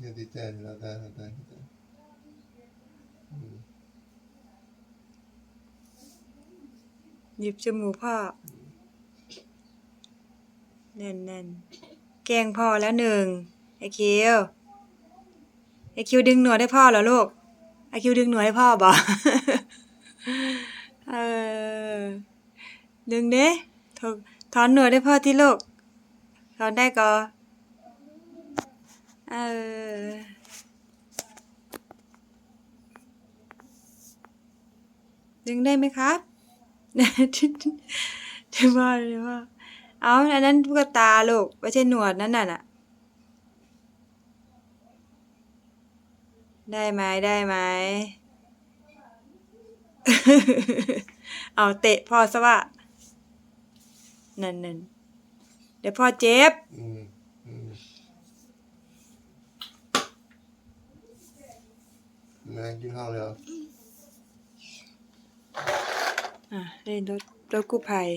แต่แล้วแต่แล้วแต่แล้วแต่อืมหยิบจมูกพ่อ แน่นแน่นแกงพ่อแล้วหนึ่งไอคิวไอคิวดึงหนวดให้พ่อเหรอลูกไอคิวดึงหนวดให้พ่อบ่เออดึงเด้ถอนหนวดให้พ่อที่ลูกถอนได้ก็ เออดึงได้ไหมครับที่ว่าที่ว่าเอาอันนั้นตุ๊กตาลูกไม่ใช่หนวดนั่นน่ะน่ะ ได้ไหมได้ไหมเอาเตะพ่อซะว่านั่นนั่นเดี๋ยวพ่อเจ็บ อืมอืม แม่กินข้าวแล้วอะเล่นรถรถกู้ภัย